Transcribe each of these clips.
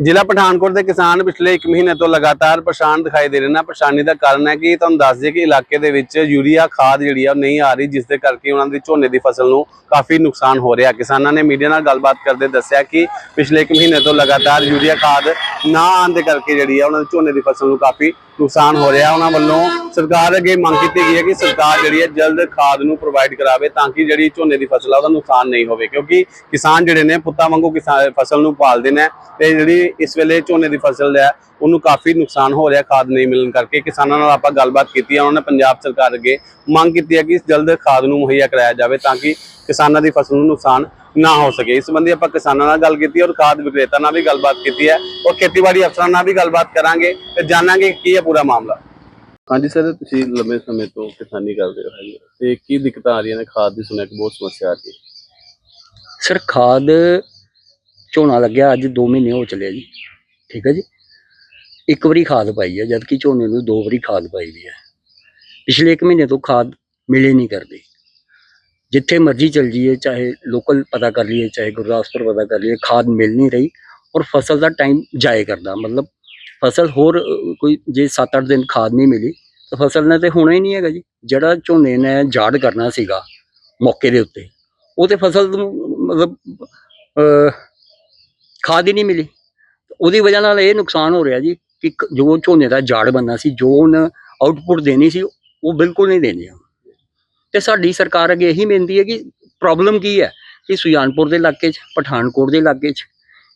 ਜ਼ਿਲ੍ਹਾ ਪਠਾਨਕੋਟ ਦੇ ਕਿਸਾਨ ਪਿਛਲੇ 1 ਮਹੀਨੇ ਤੋਂ ਲਗਾਤਾਰ ਪਰੇਸ਼ਾਨ ਦਿਖਾਈ ਦੇ ਰਹੇ ਨੇ। ਪਰੇਸ਼ਾਨੀ ਦਾ ਕਾਰਨ ਹੈ ਕਿ ਤੁਹਾਨੂੰ ਦੱਸ ਦਈਏ ਕਿ ਇਲਾਕੇ ਦੇ ਵਿੱਚ ਯੂਰੀਆ ਖਾਦ ਜਿਹੜੀ ਆ ਉਹ ਨਹੀਂ ਆ ਰਹੀ, ਜਿਸ ਦੇ ਕਰਕੇ ਉਹਨਾਂ ਦੀ ਝੋਨੇ ਦੀ ਫਸਲ ਨੂੰ ਕਾਫੀ ਨੁਕਸਾਨ ਹੋ ਰਿਹਾ। ਕਿਸਾਨਾਂ ਨੇ ਮੀਡੀਆ ਨਾਲ ਗੱਲਬਾਤ ਕਰਦੇ ਦੱਸਿਆ ਕਿ ਪਿਛਲੇ 1 ਮਹੀਨੇ ਤੋਂ ਲਗਾਤਾਰ ਯੂਰੀਆ ਖਾਦ ਨਾ ਆਉਣ ਦੇ ਕਰਕੇ ਜਿਹੜੀ ਆ ਉਹਨਾਂ ਦੀ ਝੋਨੇ ਦੀ ਫਸਲ ਨੂੰ ਕਾਫੀ ਨੁਕਸਾਨ ਹੋ ਰਿਹਾ ਉਹਨਾਂ ਵੱਲੋਂ। ਸਰਕਾਰ ਅੱਗੇ ਮੰਗ ਕੀਤੀ ਗਈ ਹੈ ਕਿ ਸਰਕਾਰ ਜਿਹੜੀ ਹੈ ਜਲਦ ਖਾਦ ਨੂੰ ਪ੍ਰੋਵਾਈਡ ਕਰਾਵੇ ਤਾਂ ਕਿ ਜਿਹੜੀ ਝੋਨੇ ਦੀ ਫਸਲ ਆ ਉਹਦਾ ਨੁਕਸਾਨ ਨਹੀਂ ਹੋਵੇ, ਕਿਉਂਕਿ ਕਿਸਾਨ ਜਿਹੜੇ ਨੇ ਪੁੱਤਾਂ ਵਾਂਗੂ ਕਿਸਾਨ ਫਸਲ ਨੂੰ ਪਾਲਦੇ ਨੇ ਤੇ ਜਿਹੜੀ ਇਸ ਵੇਲੇ ਝੋਨੇ ਦੀ ਫਸਲ ਹੈ ਉਹਨੂੰ ਕਾਫੀ ਨੁਕਸਾਨ ਹੋ ਰਿਹਾ ਖਾਦ ਨਹੀਂ ਮਿਲਣ ਕਰਕੇ। ਕਿਸਾਨਾਂ ਨਾਲ ਆਪਾਂ ਗੱਲਬਾਤ ਕੀਤੀ ਹੈ ਉਹਨਾਂ ਨੇ ਪੰਜਾਬ ਸਰਕਾਰ ਅੱਗੇ ਮੰਗ ਕੀਤੀ ਹੈ ਕਿ ਜਲਦ ਖਾਦ ਨੂੰ ਮੁਹੱਈਆ ਕਰਾਇਆ ਜਾਵੇ ਤਾਂ ਕਿ ਕਿਸਾਨਾਂ ਦੀ ਫਸਲ ਨੂੰ ਨੁਕਸਾਨ ਨਾ ਹੋ ਸਕੇ। ਇਸ ਸੰਬੰਧੀ ਆਪਾਂ ਕਿਸਾਨਾਂ ਨਾਲ ਗੱਲ ਕੀਤੀ ਹੈ ਔਰ ਖਾਦ ਵਿਕਰੇਤਾ ਨਾਲ ਵੀ ਗੱਲਬਾਤ ਕੀਤੀ ਹੈ ਔਰ ਖੇਤੀਬਾੜੀ ਅਫਸਰਾਂ ਨਾਲ ਵੀ ਗੱਲਬਾਤ ਕਰਾਂਗੇ ਤੇ ਜਾਣਾਂਗੇ ਕੀ ਹੈ ਪੂਰਾ ਮਾਮਲਾ। ਹਾਂਜੀ ਸਰ ਤੁਸੀਂ ਲੰਮੇ ਸਮੇਂ ਤੋਂ ਕਿਸਾਨੀ ਕਰਦੇ ਹੋ ਤੇ ਕੀ ਦਿੱਕਤਾਂ ਆ ਰਹੀਆਂ ਨੇ? ਖਾਦ ਦੀ ਸੁਣਿਆ ਕਿ ਬਹੁਤ ਸਮੱਸਿਆ ਆ ਰਹੀ ਸਰ ਖਾਦ ਝੋਨਾ ਲੱਗਿਆ ਅੱਜ 2 ਮਹੀਨੇ ਹੋ ਚੱਲੇ ਜੀ। ਠੀਕ ਹੈ ਜੀ? ਇੱਕ ਵਾਰੀ ਖਾਦ ਪਾਈ ਹੈ ਜਦਕਿ ਝੋਨੇ ਨੂੰ ਦੋ ਵਾਰੀ ਖਾਦ ਪਾਈ ਦੀ ਹੈ ਪਿਛਲੇ 1 ਮਹੀਨੇ ਤੋਂ ਖਾਦ ਮਿਲੇ ਨਹੀਂ ਕਰਦੀ। ਜਿੱਥੇ ਮਰਜ਼ੀ ਚਲ ਜਾਈਏ, ਚਾਹੇ ਲੋਕਲ ਪਤਾ ਕਰ ਲਈਏ, ਚਾਹੇ ਗੁਰਦਾਸਪੁਰ ਪਤਾ ਕਰ ਲਈਏ, ਖਾਦ ਮਿਲ ਨਹੀਂ ਰਹੀ ਔਰ ਫਸਲ ਦਾ ਟਾਈਮ ਜਾਏ ਕਰਦਾ। ਮਤਲਬ ਫਸਲ ਹੋਰ ਕੋਈ ਜੇ 7-8 ਦਿਨ ਖਾਦ ਨਹੀਂ ਮਿਲੀ, ਤਾਂ ਫਸਲ ਨੇ ਤੇ ਹੋਣਾ ਹੀ ਨਹੀਂ ਹੈਗਾ ਜੀ। ਜਿਹੜਾ ਝੋਨੇ ਨੇ ਝਾੜ ਕਰਨਾ ਸੀਗਾ ਮੌਕੇ ਦੇ ਉੱਤੇ, ਉਹ ਤੇ ਫਸਲ ਨੂੰ ਮਤਲਬ ਖਾਦ ਹੀ ਨਹੀਂ ਮਿਲੀ। ਉਹਦੀ ਵਜ੍ਹਾ ਨਾਲ ਇਹ ਨੁਕਸਾਨ ਹੋ ਰਿਹਾ ਜੀ। ਕਿ ਜੋ ਝੋਨੇ ਦਾ ਝਾੜ ਬੰਨਾ ਸੀ ਜੋ ਉਹਨ ਆਊਟਪੁੱਟ ਦੇਣੀ ਸੀ ਉਹ ਬਿਲਕੁਲ ਨਹੀਂ ਦੇਣੀ ਤੇ ਸਾਡੀ ਸਰਕਾਰ ਅੱਗੇ ਇਹੀ ਬੇਨਤੀ ਹੈ ਕਿ ਪ੍ਰੋਬਲਮ ਕੀ ਹੈ? ਕਿ ਸੁਜਾਨਪੁਰ ਦੇ ਇਲਾਕੇ 'ਚ ਪਠਾਨਕੋਟ ਦੇ ਇਲਾਕੇ 'ਚ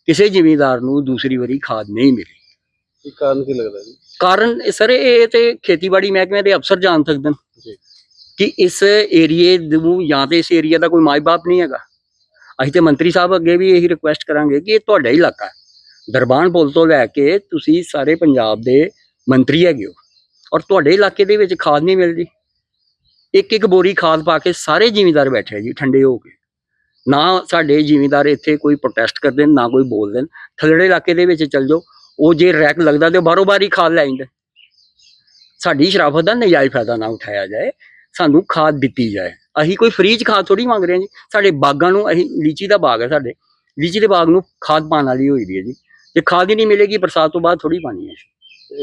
ਕਿਸੇ ਜ਼ਿਮੀਂਦਾਰ ਨੂੰ ਦੂਸਰੀ ਵਾਰੀ ਖਾਦ ਨਹੀਂ ਮਿਲੀ। ਕਾਰਨ ਕੀ ਲੱਗਦਾ ਜੀ? ਕਾਰਨ ਸਰ ਇਹ ਤੇ ਖੇਤੀਬਾੜੀ ਮਹਿਕਮੇ ਦੇ ਅਫਸਰ ਜਾਣ ਸਕਦੇ ਨੇ ਜੀ। ਕਿ ਇਸ ਏਰੀਏ ਨੂੰ ਜਾਂ ਤੇ ਇਸ ਏਰੀਆ ਦਾ ਕੋਈ ਮਾਈ-ਬਾਪ ਨਹੀਂ ਹੈਗਾ। ਅਸੀਂ ਤੇ ਮੰਤਰੀ ਸਾਹਿਬ ਅੱਗੇ ਵੀ ਇਹੀ ਰਿਕੁਐਸਟ ਕਰਾਂਗੇ ਕਿ ਇਹ ਤੁਹਾਡਾ ਹੀ ਇਲਾਕਾ ਹੈ। ਦਰਬਾਨ ਪੁਲ ਤੋਂ ਲੈ ਕੇ ਤੁਸੀਂ ਸਾਰੇ ਪੰਜਾਬ ਦੇ ਮੰਤਰੀ ਹੈਗੇ ਹੋ। ਔਰ ਤੁਹਾਡੇ ਇਲਾਕੇ ਦੇ ਵਿੱਚ ਖਾਦ ਨਹੀਂ ਮਿਲਦੀ। ਇੱਕ ਇੱਕ ਬੋਰੀ ਖਾਦ ਪਾ ਕੇ ਸਾਰੇ ਜ਼ਿਮੀਂਦਾਰ ਬੈਠੇ ਜੀ, ਠੰਡੇ ਹੋ ਕੇ। ਨਾ ਸਾਡੇ ਜ਼ਿਮੀਂਦਾਰ ਇੱਥੇ ਕੋਈ ਪ੍ਰੋਟੈਸਟ ਕਰਦੇ, ਨੇ ਨਾ ਕੋਈ ਬੋਲਦੇ। ਨੇ ਥੱਲੜੇ ਇਲਾਕੇ ਦੇ ਵਿੱਚ ਚੱਲ ਜਾਓ, ਉਹ ਜੇ ਰੈਕ ਲੱਗਦਾ ਤੇ ਉਹ ਬਾਰੋ ਬਾਰੀ ਖਾਦ ਲੈ ਜਾਂਦੇ ਸਾਡੀ ਸ਼ਰਾਫਤ ਦਾ ਨਜਾਇਜ਼ ਫਾਇਦਾ ਨਾ ਉਠਾਇਆ ਜਾਏ, ਸਾਨੂੰ ਖਾਦ ਦਿੱਤੀ ਜਾਏ। ਅਸੀਂ ਕੋਈ ਫ੍ਰੀ ਚ ਖਾਦ ਥੋੜੀ ਮੰਗ ਰਹੇ ਹਾਂ ਜੀ। ਸਾਡੇ ਬਾਗਾਂ ਨੂੰ, ਅਸੀਂ ਲੀਚੀ ਦਾ ਬਾਗ ਹੈ ਸਾਡੇ। ਲੀਚੀ ਦੇ ਬਾਗ ਨੂੰ ਖਾਦ ਪਾਉਣ ਵਾਲੀ ਹੋਈ ਦੀ ਹੈ ਜੀ। ਜੇ ਖਾਦ ਹੀ ਨਹੀਂ ਮਿਲੇਗੀ ਬਰਸਾਤ ਤੋਂ ਬਾਅਦ ਥੋੜੀ ਪਾਣੀ ਹੈ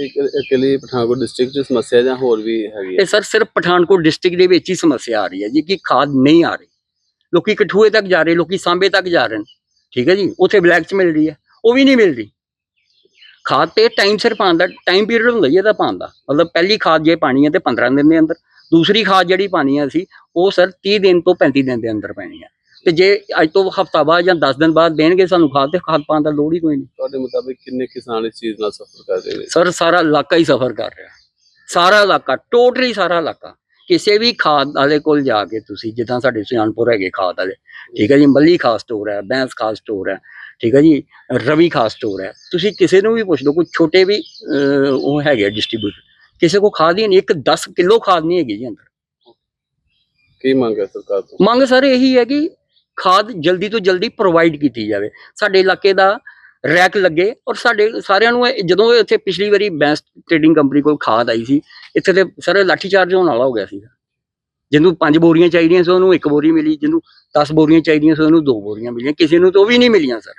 ਇੱਕ ਇਕੱਲੀ ਪਠਾਨਕੋਟ ਡਿਸਟ੍ਰਿਕਟ 'ਚ ਸਮੱਸਿਆ ਜਾਂ ਹੋਰ ਵੀ ਹੈਗੀ ਹੈ? ਇਹ ਸਰ ਸਿਰਫ ਪਠਾਨਕੋਟ ਡਿਸਟ੍ਰਿਕਟ ਦੇ ਵਿੱਚ ਹੀ ਸਮੱਸਿਆ ਆ ਰਹੀ ਹੈ ਜੀ ਕਿ ਖਾਦ ਨਹੀਂ ਆ ਰਹੀ। ਲੋਕੀ ਕਠੂਏ ਤੱਕ ਜਾ ਰਹੇ ਲੋਕੀ ਸਾਂਬੇ ਤੱਕ ਜਾ ਰਹੇ ਨੇ। ਠੀਕ ਹੈ ਜੀ ਉੱਥੇ ਬਲੈਕ ਚ ਮਿਲ ਰਹੀ ਹੈ ਉਹ ਵੀ ਨਹੀਂ ਮਿਲਦੀ ਖਾਦ ਤੇ ਟਾਈਮ ਸਿਰ ਪਾਉਣ ਦਾ ਟਾਈਮ ਪੀਰੀਅਡ ਹੁੰਦਾ ਜੀ ਇਹਦਾ ਪਾਉਣ ਦਾ। ਮਤਲਬ ਪਹਿਲੀ ਖਾਦ ਜੇ ਪਾਣੀ ਹੈ ਤੇ 15 ਦਿਨ ਦੇ ਅੰਦਰ ਦੂਸਰੀ ਖਾਦ ਜਿਹੜੀ ਪਾਣੀ ਹੈ ਅਸੀਂ ਉਹ ਸਰ 30 ਦਿਨ ਤੋਂ 35 ਦਿਨ ਦੇ ਅੰਦਰ ਪੈਣੀ ਹੈ। ਤੇ ਜੇ ਅੱਜ ਤੋਂ ਹਫਤਾ ਬਾਅਦ ਜਾਂ 10 ਦਿਨ ਬਾਅਦ ਦੇਣਗੇ ਸਾਨੂੰ ਖਾਦ ਤੇ ਖਾਦ ਪਾਉਣ ਦਾ ਲੋੜ ਹੀ ਕੋਈ ਨਹੀਂ। ਤੁਹਾਡੇ ਮੁਤਾਬਿਕ ਕਿੰਨੇ ਕਿਸਾਨ ਇਸ ਚੀਜ਼ ਨਾਲ ਸਫਰ ਕਰ ਰਹੇ ਨੇ? ਸਰ ਸਾਰਾ ਇਲਾਕਾ ਹੀ ਸਫਰ ਕਰ ਰਿਹਾ। ਸਾਰਾ ਇਲਾਕਾ ਟੋਟਲੀ ਸਾਰਾ ਇਲਾਕਾ। ਕਿਸੇ ਵੀ ਖਾਦ ਵਾਲੇ ਕੋਲ ਜਾ ਕੇ ਤੁਸੀਂ ਜਿੱਦਾਂ ਸਾਡੇ ਸੁਜਾਨਪੁਰ ਹੈਗੇ ਖਾਦ ਵਾਲੇ ਠੀਕ ਹੈ ਜੀ ਮੱਲੀ ਖਾਦ ਸਟੋਰ ਹੈ ਬੈਂਸ ਖਾਦ ਸਟੋਰ ਹੈ ਠੀਕ ਹੈ ਜੀ ਰਵੀ ਖਾਦ ਸਟੋਰ ਹੈ। ਤੁਸੀਂ ਕਿਸੇ ਨੂੰ ਵੀ ਪੁੱਛ ਲਓ ਕੋਈ ਛੋਟੇ ਵੀ ਉਹ ਹੈਗੇ ਡਿਸਟ੍ਰੀਬਿਊਟਰ ਕਿਸੇ ਕੋ ਖਾਦ ਹੀ ਨਹੀਂ ਇੱਕ 10 ਕਿਲੋ ਖਾਦ ਨਹੀਂ ਹੈਗੀ ਜੀ ਅੰਦਰ। ਕੀ ਮੰਗ ਹੈ ਸਰਕਾਰ ਤੋਂ? ਮੰਗ ਸਰ ਇਹੀ ਹੈ ਕਿ ਖਾਦ ਜਲਦੀ ਤੋਂ ਜਲਦੀ ਪ੍ਰੋਵਾਈਡ ਕੀਤੀ ਜਾਵੇ। ਸਾਡੇ ਇਲਾਕੇ ਦਾ ਰੈਕ ਲੱਗੇ ਔਰ ਸਾਡੇ ਸਾਰਿਆਂ ਨੂੰ ਇਹ- ਜਦੋਂ ਇੱਥੇ ਪਿਛਲੀ ਵਾਰੀ ਬੈਂਸ ਟ੍ਰੇਡਿੰਗ ਕੰਪਨੀ ਕੋਲ ਖਾਦ ਆਈ ਸੀ, ਇੱਥੇ ਤੇ ਸਰ ਲਾਠੀ ਚਾਰਜ ਹੋਣ ਵਾਲਾ ਹੋ ਗਿਆ ਸੀ ਜਿਹਨੂੰ ਪੰਜ ਬੋਰੀਆਂ ਚਾਹੀਦੀਆਂ ਸੀ, ਉਹਨੂੰ ਇੱਕ ਬੋਰੀ ਮਿਲੀ, ਜਿਹਨੂੰ 10 ਬੋਰੀਆਂ ਚਾਹੀਦੀਆਂ ਸੀ, ਉਹਨੂੰ ਦੋ ਬੋਰੀਆਂ ਮਿਲੀਆਂ, ਕਿਸੇ ਨੂੰ ਤਾਂ ਉਹ ਵੀ ਨਹੀਂ ਮਿਲੀਆਂ ਸਰ।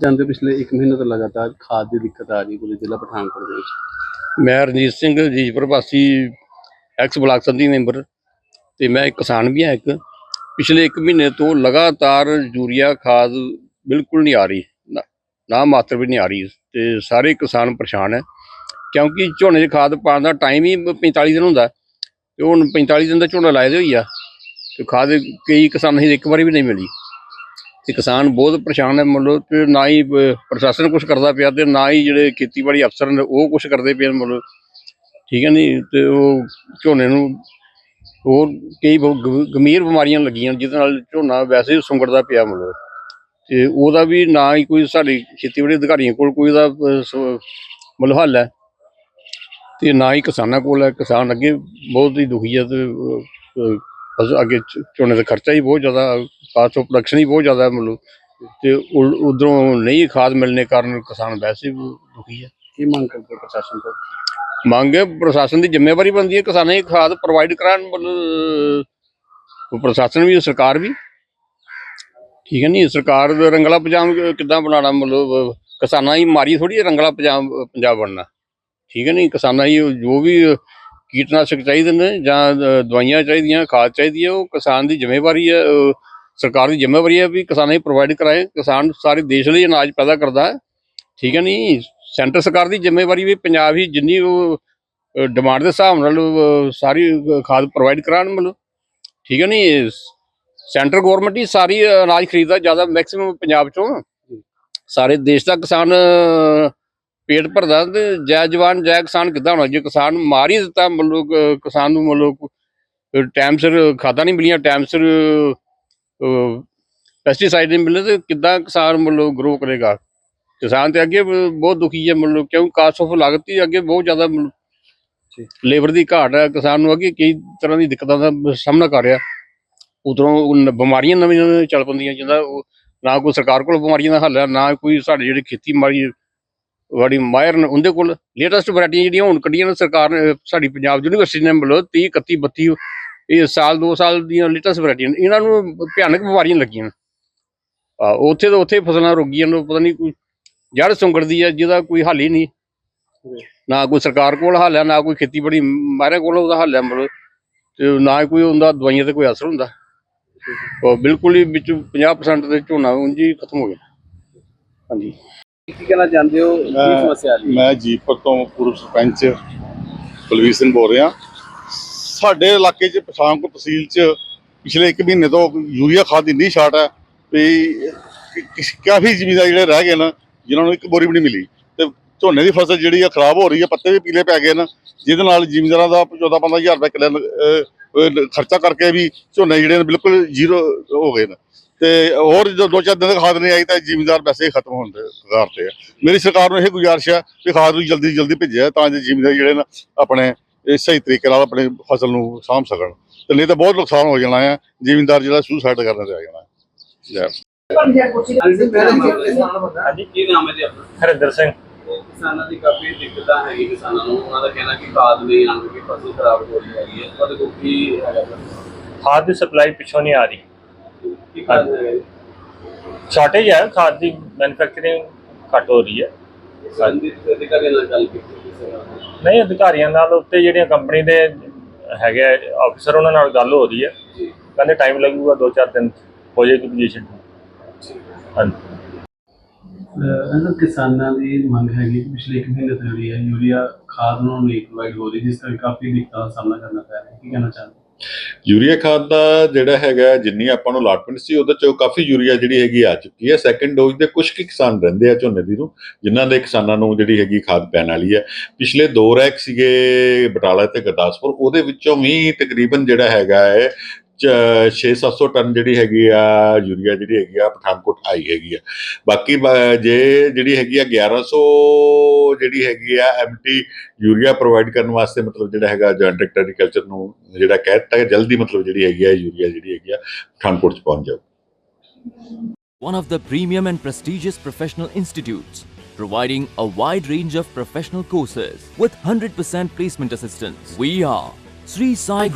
ਜਾਂਦੇ ਪਿਛਲੇ 1 ਮਹੀਨੇ ਤੋਂ ਲਗਾਤਾਰ ਖਾਦ ਦੀ ਦਿੱਕਤ ਆ ਰਹੀ ਪੂਰੇ ਜ਼ਿਲ੍ਹਾ ਪਠਾਨਕੋਟ ਦੇ ਵਿੱਚ। ਮੈਂ ਰਣਜੀਤ ਸਿੰਘ ਜੀਜਪੁਰ ਵਾਸੀ ਐਕਸ ਬਲਾਕ ਸੰਧੀ ਮੈਂਬਰ ਤੇ ਮੈਂ ਇੱਕ ਕਿਸਾਨ ਵੀ ਹਾਂ ਇੱਕ। ਪਿਛਲੇ 1 ਮਹੀਨੇ ਤੋਂ ਲਗਾਤਾਰ ਯੂਰੀਆ ਖਾਦ ਬਿਲਕੁਲ ਨਹੀਂ ਆ ਰਹੀ, ਨਾ- ਨਾ ਮਾਤਰ ਵੀ ਨਹੀਂ ਆ ਰਹੀ ਤੇ ਸਾਰੇ ਕਿਸਾਨ ਪਰੇਸ਼ਾਨ ਹੈ, ਕਿਉਂਕਿ ਝੋਨੇ 'ਚ ਖਾਦ ਪਾਉਣ ਦਾ ਟਾਈਮ ਹੀ 45 ਦਿਨ ਹੁੰਦਾ ਤੇ ਹੁਣ 45 ਦਿਨ ਦਾ ਝੋਨਾ ਲਾਏ ਦੇ ਹੋਈ ਆ, ਤੇ ਖਾਦ ਕਈ ਕਿਸਾਨ ਨਹੀਂ ਇੱਕ ਵਾਰੀ ਵੀ ਨਹੀਂ ਮਿਲੀ। ਤੇ ਕਿਸਾਨ ਬਹੁਤ ਪਰੇਸ਼ਾਨ ਹੈ, ਮਤਲਬ ਤੇ ਨਾ ਹੀ ਪ੍ਰਸ਼ਾਸਨ ਕੁਝ ਕਰਦਾ ਪਿਆ ਤੇ ਨਾ ਹੀ ਜਿਹੜੇ ਖੇਤੀਬਾੜੀ ਅਫਸਰ ਨੇ ਉਹ ਕੁਝ ਕਰਦੇ ਪਏ ਮਤਲਬ ਠੀਕ ਹੈ ਨਹੀਂ ਤੇ ਉਹ ਝੋਨੇ ਨੂੰ ਹੋਰ ਕਈ ਬਹੁਤ ਗੰਭੀਰ ਬਿਮਾਰੀਆਂ ਲੱਗੀਆਂ ਜਿਹਦੇ ਨਾਲ ਝੋਨਾ ਵੈਸੇ ਹੀ ਸੁੰਗੜਦਾ ਪਿਆ ਮਤਲਬ। ਤੇ ਉਹਦਾ ਵੀ ਨਾ ਹੀ ਕੋਈ ਸਾਡੇ ਖੇਤੀਬਾੜੀ ਅਧਿਕਾਰੀਆਂ ਕੋਲ ਕੋਈ ਉਹਦਾ ਮਤਲਬ ਹੱਲ ਹੈ। ਤੇ ਨਾ ਹੀ ਕਿਸਾਨਾਂ ਕੋਲ ਹੈ। ਕਿਸਾਨ ਅੱਗੇ ਬਹੁਤ ਹੀ ਦੁਖੀ ਹੈ ਤੇ ਅਹ, ਅਹ, ਬਸ ਅੱਗੇ ਝ- ਝੋਨੇ ਦਾ ਖਰਚਾ ਹੀ ਬਹੁਤ ਜ਼ਿਆਦਾ ਖਾਸ ਤੋਂ ਪ੍ਰੋਡਕਸ਼ਨ ਹੀ ਬਹੁਤ ਜ਼ਿਆਦਾ ਹੈ ਮਤਲਬ। ਤੇ ਉਧਰੋਂ ਨਹੀਂ ਖਾਦ ਮਿਲਣੇ ਕਾਰਨ ਕਿਸਾਨ ਵੈਸੇ ਵੀ ਦੁਖੀ ਹੈ। ਕੀ ਮੰਗ ਕਰਦੇ ਪ੍ਰਸ਼ਾਸਨ ਤੋਂ? ਮੰਗ ਹੈ, ਪ੍ਰਸ਼ਾਸਨ ਦੀ ਜ਼ਿੰਮੇਵਾਰੀ ਬਣਦੀ ਹੈ, ਕਿਸਾਨਾਂ ਦੀ ਖਾਦ ਪ੍ਰੋਵਾਈਡ ਕਰਾਉਣ ਮਤਲਬ ਪ੍ਰਸ਼ਾਸਨ ਵੀ, ਸਰਕਾਰ ਵੀ। ਠੀਕ ਹੈ ਨਹੀਂ ਸਰਕਾਰ ਦਾ ਰੰਗਲਾ ਪੰਜਾਬ ਕਿੱਦਾਂ ਬਣਾਉਣਾ, ਮਤਲਬ ਕਿਸਾਨਾਂ ਦੀ ਮਾਰੀ ਥੋੜੀ ਰੰਗਲਾ ਪੰਜਾਬ ਪੰਜਾਬ ਬਣਨਾ। ਠੀਕ ਹੈ ਨਹੀਂ ਕਿਸਾਨਾਂ ਦੀ ਜੋ ਵੀ ਕੀਟਨਾਸ਼ਕ ਚਾਹੀਦੇ ਨੇ ਜਾਂ ਦਵਾਈਆਂ ਚਾਹੀਦੀਆਂ, ਖਾਦ ਚਾਹੀਦੀ ਹੈ, ਉਹ ਕਿਸਾਨ ਦੀ ਜ਼ਿੰਮੇਵਾਰੀ ਹੈ ਸਰਕਾਰ ਦੀ ਜ਼ਿੰਮੇਵਾਰੀ ਹੈ ਵੀ ਕਿਸਾਨਾਂ ਨੂੰ ਪ੍ਰੋਵਾਈਡ ਕਰਾਏ। ਕਿਸਾਨ ਸਾਰੇ ਦੇਸ਼ ਲਈ ਅਨਾਜ ਪੈਦਾ ਕਰਦਾ ਹੈ। ਠੀਕ ਹੈ ਨਹੀਂ ਸੈਂਟਰ ਸਰਕਾਰ ਦੀ ਜ਼ਿੰਮੇਵਾਰੀ ਵੀ ਪੰਜਾਬ ਹੀ ਜਿੰਨੀ ਉਹ ਡਿਮਾਂਡ ਦੇ ਹਿਸਾਬ ਨਾਲ ਸਾਰੀ ਖਾਦ ਪ੍ਰੋਵਾਈਡ ਕਰਾਉਣ ਮਤਲਬ ਠੀਕ ਹੈ ਨਹੀਂ ਸੈਂਟਰ ਗਵਰਨਮੈਂਟ ਹੀ ਸਾਰੀ ਅਨਾਜ ਖਰੀਦਦਾ ਜ਼ਿਆਦਾ ਮੈਕਸਿਮਮ ਪੰਜਾਬ ਚੋਂ। ਸਾਰੇ ਦੇਸ਼ ਦਾ ਕਿਸਾਨ ਪੇਟ ਭਰਦਾ ਤੇ ਜੈ ਜਵਾਨ ਜੈ ਕਿਸਾਨ ਕਿੱਦਾਂ ਹੋਣਾ? ਜੇ ਕਿਸਾਨ ਮਾਰ ਹੀ ਦਿੱਤਾ ਮਤਲਬ ਕਿਸਾਨ ਨੂੰ ਮਤਲਬ ਟਾਈਮ ਸਿਰ ਖਾਦਾਂ ਨਹੀਂ ਮਿਲੀਆਂ ਟਾਈਮ ਸਿਰ ਪੈਸਟੀਸਾਈਡ ਨਹੀਂ ਮਿਲੇ ਤੇ ਕਿੱਦਾਂ ਕਿਸਾਨ ਮਤਲਬ ਗਰੋ ਕਰੇਗਾ? ਕਿਸਾਨ ਤੇ ਅੱਗੇ ਬਹੁਤ ਦੁਖੀ ਹੈ ਮਤਲਬ ਕਿਉਂ ਕਾਸਟ ਆਫ ਲਾਗਤ ਅੱਗੇ ਬਹੁਤ ਜ਼ਿਆਦਾ ਲੇਬਰ ਦੀ ਘਾਟ ਹੈ ਕਿਸਾਨ ਨੂੰ ਅੱਗੇ ਕਈ ਤਰ੍ਹਾਂ ਦੀ ਦਿੱਕਤਾਂ ਦਾ ਸਾਹਮਣਾ ਕਰ ਰਿਹਾ। ਉਧਰੋਂ ਬਿਮਾਰੀਆਂ ਨਵੀਆਂ ਨਵੀਆਂ ਚੱਲ ਪੈਂਦੀਆਂ ਉਹ ਨਾ ਕੋਈ ਸਰਕਾਰ ਕੋਲ ਬਿਮਾਰੀਆਂ ਦਾ ਹੱਲ ਹੈ ਨਾ ਕੋਈ ਸਾਡੇ ਜਿਹੜੇ ਖੇਤੀ ਮਾਰੀ ਬੜੀ ਮਾਹਿਰ ਨੇ ਉਹਦੇ ਕੋਲ। ਲੇਟੈਸਟ ਵੈਰਾਈਟੀਆਂ ਜਿਹੜੀਆਂ ਹੁਣ ਕੱਢੀਆਂ ਨੇ ਸਰਕਾਰ ਨੇ ਸਾਡੀ ਪੰਜਾਬ ਯੂਨੀਵਰਸਿਟੀ ਨੇ ਮਤਲਬ 30 31 32 ਇਹ ਸਾਲ 2 ਸਾਲ ਦੀਆਂ ਲੇਟੈਸਟ ਵੈਰਾਈਟੀਆਂ ਇਹਨਾਂ ਨੂੰ ਭਿਆਨਕ ਬਿਮਾਰੀਆਂ ਲੱਗੀਆਂ ਨੇ। ਆ ਉੱਥੇ ਤਾਂ ਉੱਥੇ ਫਸਲਾਂ ਰੁਕ ਨੂੰ ਪਤਾ ਨਹੀਂ ਕੋਈ ਜੜ ਸੁੰਗੜਦੀ ਹੈ ਜਿਹਦਾ ਕੋਈ ਹੱਲ ਹੀ ਨਹੀਂ। ਨਾ ਕੋਈ ਸਰਕਾਰ ਕੋਲ ਹੱਲ ਹੈ ਨਾ ਕੋਈ ਖੇਤੀਬਾੜੀ ਮਾਹਿਰਾਂ ਕੋਲ ਉਹਦਾ ਹੱਲ ਹੈ ਮਤਲਬ ਤੇ ਨਾ ਹੀ ਕੋਈ ਉਹਦਾ ਦਵਾਈਆਂ ਤੇ ਕੋਈ ਅਸਰ ਹੁੰਦਾ। ਉਹ ਬਿਲਕੁਲ ਹੀ ਵਿੱਚ 50% ਦੇ ਝੋਨਾ ਉਂਝ ਖਤਮ ਹੋ ਗਿਆ। ਹਾਂਜੀ। ਕੀ ਕਹਿਣਾ ਚਾਹੁੰਦੇ ਹੋ? ਕੀ ਮੈਂ- ਸਮੱਸਿਆ ਆ ਰਹੀ ਮੈਂ ਜੀਪਰ ਤੋਂ ਪੂਰਵ ਸਰਪੰਚ ਕੁਲਵੀਰ ਸਿੰਘ ਬੋਲ ਰਿਹਾ। ਸਾਡੇ ਇਲਾਕੇ 'ਚ ਪਠਾਨਕੋਟ ਤਹਿਸੀਲ 'ਚ ਪਿਛਲੇ 1 ਮਹੀਨੇ ਤੋਂ ਯੂਰੀਆ ਖਾਦ ਦੀ ਇੰਨੀ ਸ਼ਾਰਟ ਹੈ ਵੀ ਕਾਫੀ ਜ਼ਮੀਨਦਾਰ ਜਿਹੜੇ ਰਹਿ ਗਏ ਨਾ ਜਿਨ੍ਹਾਂ ਨੂੰ ਇੱਕ ਬੋਰੀ ਵੀ ਨਹੀਂ ਮਿਲੀ। ਤੇ ਝੋਨੇ ਦੀ ਫਸਲ ਜਿਹੜੀ ਆ ਖਰਾਬ ਹੋ ਰਹੀ ਹੈ ਪੱਤੇ ਵੀ ਪੀਲੇ ਪੈ ਗਏ ਨੇ, ਜਿਹਦੇ ਨਾਲ ਜ਼ਿਮੀਂਦਾਰਾਂ ਦਾ 14 15000 ਰੁਪਏ ਕਿੱਲੇ ਖਰਚਾ ਕਰਕੇ ਵੀ ਝੋਨੇ ਜਿਹੜੇ ਨੇ ਬਿਲਕੁਲ ਜ਼ੀਰੋ ਹੋ ਗਏ ਨੇ। ਤੇ ਹੋਰ ਜਦੋਂ ਦੋ ਚਾਰ ਦਿਨ ਤੱਕ ਖਾਦ ਨਹੀਂ ਆਈ ਤਾਂ ਜ਼ਿਮੀਂਦਾਰ ਵੈਸੇ ਹੀ ਖਤਮ ਹੋਣ ਦੇ ਕਗਾਰ ਤੇ ਆ। ਮੇਰੀ ਸਰਕਾਰ ਨੂੰ ਇਹ ਗੁਜ਼ਾਰਿਸ਼ ਹੈ ਕਿ ਖਾਦ ਨੂੰ ਜਲਦੀ ਜਲਦੀ ਭੇਜਿਆ ਤਾਂ ਜੋ ਜ਼ਿਮੀਂਦਾਰ ਜਿਹੜੇ ਨੇ ਆਪਣੇ ਸਹੀ ਤਰੀਕੇ ਨਾਲ ਆਪਣੀ ਫਸਲ ਨੂੰ ਸਾਂਭ ਸਕਣ। ਤੇ ਨਹੀਂ ਤਾਂ ਬਹੁਤ ਨੁਕਸਾਨ ਹੋ ਜਾਣਾ ਹੈ ਜ਼ਿਮੀਂਦਾਰ ਜਿਹੜਾ ਸੁਸਾਈਡ ਕਰਨ ਤੇ ਆ ਜਾਣਾ। ਹੈ ਜੈ ਹਾਂਜੀ ਕੀ ਨਾਮ ਹੈ ਜੀ ਆਪਣਾ? ਹਰਿੰਦਰ ਸਿੰਘ। ਕਿਸਾਨਾਂ ਦੀ ਕਾਫੀ ਦਿੱਕਤਾਂ ਹੈਗੀ ਕਿਸਾਨਾਂ ਨੂੰ। ਉਹਨਾਂ ਦਾ ਕਹਿਣਾ ਕਿ ਖਾਦ ਨਹੀਂ ਆਉਣ ਕਿ ਫਸਲ ਖਰਾਬ ਹੋ ਰਹੀ ਹੈਗੀ ਹੈ। ਤੁਹਾਡੇ ਕੋਲ ਕੀ ਹੈਗਾ? ਖਾਦ ਦੀ ਸਪਲਾਈ ਪਿੱਛੋਂ ਨਹੀਂ ਆ ਰਹੀ। ਸ਼ਾਰਟੇਜ ਹੈ ਖਾਦ ਦੀ ਮੈਨੂਫੈਕਚਰਿੰਗ ਘੱਟ ਹੋ ਰਹੀ ਹੈ। ਸੰਬੰਧਿਤ ਅਧਿਕਾਰੀਆਂ ਨਾਲ ਗੱਲ ਕੀਤੀ ਕਿਸੇ ਨਾਲ ਨਹੀਂ ਅਧਿਕਾਰੀਆਂ ਨਾਲ ਉੱਤੇ ਜਿਹੜੀਆਂ ਕੰਪਨੀ ਦੇ ਹੈਗੇ ਆਫੀਸਰ ਉਹਨਾਂ ਨਾਲ ਗੱਲ ਹੋ ਰਹੀ ਹੈ। ਕਹਿੰਦੇ ਟਾਈਮ ਲੱਗੂਗਾ 2-4 ਦਿਨ ਹੋ ਜਾਏਗੀ ਪੋਜੀਸ਼ਨ ਹਾਂਜੀ। ਅਸਲ ਕਿਸਾਨਾਂ ਦੀ ਮੰਗ ਹੈਗੀ ਕਿ ਪਿਛਲੇ ਇੱਕ ਮਹੀਨੇ ਤੋਂ ਜਿਹੜੀ ਹੈ ਯੂਰੀਆ ਖਾਦ ਉਹਨਾਂ ਨੂੰ ਨਹੀਂ ਪ੍ਰੋਵਾਈਡ ਹੋ ਰਹੀ ਜਿਸ ਕਰਕੇ ਕਾਫੀ ਦਿੱਕਤਾਂ ਦਾ ਸਾਹਮਣਾ ਕਰਨਾ ਪੈ ਰਿਹਾ। ਹੈ ਕੀ ਕਹਿਣਾ ਚਾਹੁੰਦੇ ਯੂਰੀਆ ਖਾਦ ਦਾ ਜਿਹੜਾ ਹੈਗਾ ਜਿੰਨੀ ਆਪਾਂ ਨੂੰ ਅਲਾਟਮੈਂਟ ਸੀ ਉਹਦੇ ਚੋਂ ਕਾਫੀ ਯੂਰੀਆ ਜਿਹੜੀ ਹੈਗੀ ਆ ਚੁੱਕੀ ਹੈ। ਸੈਕੰਡ ਡੋਜ਼ ਦੇ ਕੁਝ ਕੁ ਕਿਸਾਨ ਰਹਿੰਦੇ ਆ ਝੋਨੇ ਦੀ ਨੂੰ ਜਿਨ੍ਹਾਂ ਦੇ ਕਿਸਾਨਾਂ ਨੂੰ ਜਿਹੜੀ ਹੈਗੀ ਖਾਦ ਪੈਣ ਵਾਲੀ ਹੈ। ਪਿਛਲੇ ਦੋ ਰੈਕ ਸੀਗੇ ਬਟਾਲਾ ਤੇ ਗੁਰਦਾਸਪੁਰ ਉਹਦੇ ਵਿੱਚੋਂ ਵੀ ਤਕਰੀਬਨ ਜਿਹੜਾ ਹੈਗਾ ਹੈ 6-700 ਟਨ ਜਿਹੜੀ ਹੈਗੀ ਆ ਯੂਰੀਆ ਜਿਹੜੀ ਹੈਗੀ ਆ ਪਠਾਨਕੋਟ ਆਈ ਹੈਗੀ ਆ ਬਾਕੀ ਬ- ਜੇ ਜਿਹੜੀ ਹੈਗੀ ਆ 1100 ਜਿਹੜੀ ਹੈਗੀ ਆ ਐਮਟੀ ਯੂਰੀਆ ਪ੍ਰੋਵਾਈਡ ਕਰਨ ਵਾਸਤੇ ਮਤਲਬ ਜਿਹੜਾ ਹੈਗਾ ਜੁਆਇੰਟ ਡਾਇਰੈਕਟਰ ਐਗਰੀਕਲਚਰ ਨੂੰ ਜਿਹੜਾ ਕਹਿ ਦਿੱਤਾ ਕਿ ਜਲਦੀ ਮਤਲਬ ਜਿਹੜੀ ਹੈਗੀ ਆ ਯੂਰੀਆ ਜਿਹੜੀ ਹੈਗੀ ਆ ਪਠਾਨਕੋਟ ਚ ਪਹੁੰਚ ਜਾਓ one of the premium and prestigious professional institutes, providing a wide range of professional courses with 100% placement assistance. We are Sri Sai Group.